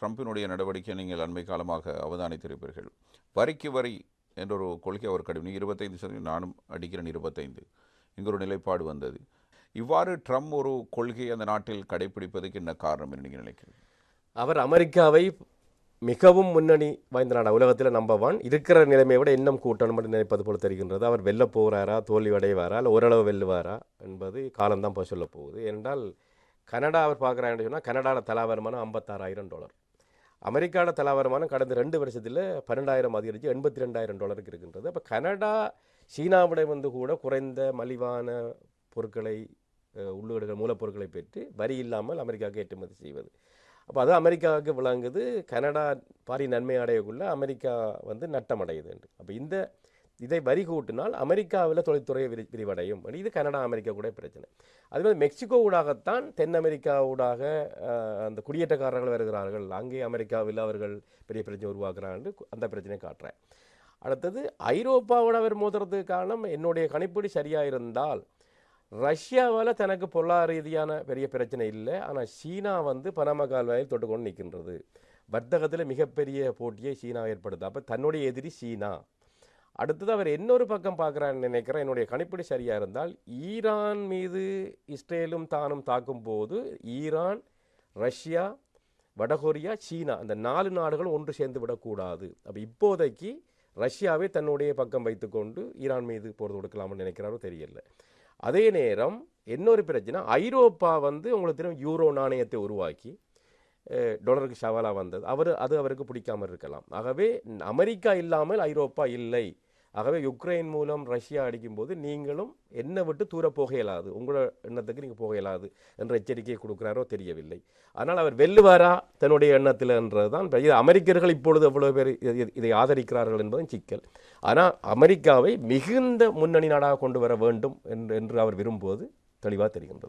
ட்ரம்பினுடைய நடவடிக்கை நீங்கள் அண்மை காலமாக அவதானித்திருப்பீர்கள். வரிக்கு வரி என்ற ஒரு கொள்கை அவர் கடுமை இருபத்தைந்து சதவீதம் நானும் அடிக்கிறேன் இருபத்தைந்து. இங்கு ஒரு நிலைப்பாடு வந்தது. இவ்வாறு ட்ரம்ப் ஒரு கொள்கையை அந்த நாட்டில் கடைபிடிப்பதற்கு என்ன காரணம் என்று நீங்கள் நினைக்கிறீர்கள்? அவர் அமெரிக்காவை மிகவும் முன்னணி வாய்ந்த நாடு உலகத்தில் நம்பர் ஒன் இருக்கிற நிலைமையை விட இன்னும் கூட்டணும் என்று நினைப்பது போல் தெரிகின்றது. அவர் வெல்ல போகிறாரா தோல்வி அடைவாரா இல்லை ஓரளவு வெல்லுவாரா என்பது காலம்தான் போய் சொல்ல போகுது. ஏனென்றால் கனடா அவர் பார்க்குறாங்கன்னு சொன்னால் கனடாவில் தலா வருமானம் ஐம்பத்தாறாயிரம் டாலர். அமெரிக்காவில் தலாவரமானம் கடந்த ரெண்டு வருஷத்தில் பன்னெண்டாயிரம் அதிகரித்து எண்பத்தி ரெண்டாயிரம் டாலருக்கு இருக்கின்றது. அப்போ கனடா சீனாவிட வந்து கூட குறைந்த மலிவான பொருட்களை அஹ், மூலப்பொருட்களை பெற்று வரி இல்லாமல் அமெரிக்காவுக்கு ஏற்றுமதி செய்வது. அப்போ அது அமெரிக்காவுக்கு விளங்குது. கனடா பாரி நன்மை அடையக்குள்ள அமெரிக்கா வந்து நட்டம் அடையுது அப்போ இந்த இதை வரி கூட்டினால் அமெரிக்காவில் தொழில்துறை விரி விரிவடையும். இது கனடா அமெரிக்கா கூட பிரச்சனை. அதுமாதிரி மெக்சிகோ ஊடாகத்தான் தென் அமெரிக்கா ஊடாக அந்த குடியேற்றக்காரர்கள் வருகிறார்கள். அங்கே அமெரிக்காவில் அவர்கள் பெரிய பிரச்சனை உருவாக்குறாங்க அந்த பிரச்சனையை காட்டுறேன். அடுத்தது ஐரோப்பாவோட அவர் மோதுறதுக்கு காரணம் என்னுடைய கணிப்பீடு சரியாக இருந்தால் ரஷ்யாவால் தனக்கு பொருளாதார ரீதியான பெரிய பிரச்சனை இல்லை. ஆனால் சீனா வந்து பனாம கால்வாயில் தொட்டுக்கொண்டு நிற்கின்றது வர்த்தகத்தில் மிகப்பெரிய போட்டியை சீனா ஏற்படுது அப்போ தன்னுடைய எதிரி சீனா. அடுத்தது அவர் இன்னொரு பக்கம் பார்க்குறான்னு நினைக்கிறேன். என்னுடைய கணிப்படி சரியாக இருந்தால் ஈரான் மீது இஸ்ரேலும் தானும் தாக்கும் போது ஈரான் ரஷ்யா வடகொரியா சீனா அந்த நாலு நாடுகள் ஒன்று சேர்ந்து விடக்கூடாது. அப்போ இப்போதைக்கு ரஷ்யாவே தன்னுடைய பக்கம் வைத்துக்கொண்டு ஈரான் மீது போர் கொடுக்கலாம்னு நினைக்கிறாரோ தெரியல. அதே நேரம் இன்னொரு பிரச்சனை ஐரோப்பா வந்து உங்களுக்கு தெரியும் யூரோ நாணயத்தை உருவாக்கி டொலருக்கு டாலருக்கு சவாலாக வந்தது. அவர் அது அவருக்கு பிடிக்காமல் இருக்கலாம். ஆகவே அமெரிக்கா இல்லாமல் ஐரோப்பா இல்லை. ஆகவே யுக்ரைன் மூலம் ரஷ்யா அடிக்கும்போது நீங்களும் என்னை விட்டு தூர போக இயலாது. உங்களோட எண்ணத்துக்கு நீங்கள் போக இயலாது என்ற எச்சரிக்கையை கொடுக்குறாரோ தெரியவில்லை. ஆனால் அவர் வெல்லுவாரா? தன்னுடைய எண்ணத்தில் தான் இது அமெரிக்கர்கள் இப்பொழுது எவ்வளோ பேர் இதை- இதை ஆதரிக்கிறார்கள் என்பதும் சிக்கல். ஆனால் அமெரிக்காவை மிகுந்த முன்னணி நாடாக கொண்டு வர வேண்டும் என்று என்று அவர் விரும்புவது தெளிவாக தெரிகின்றது.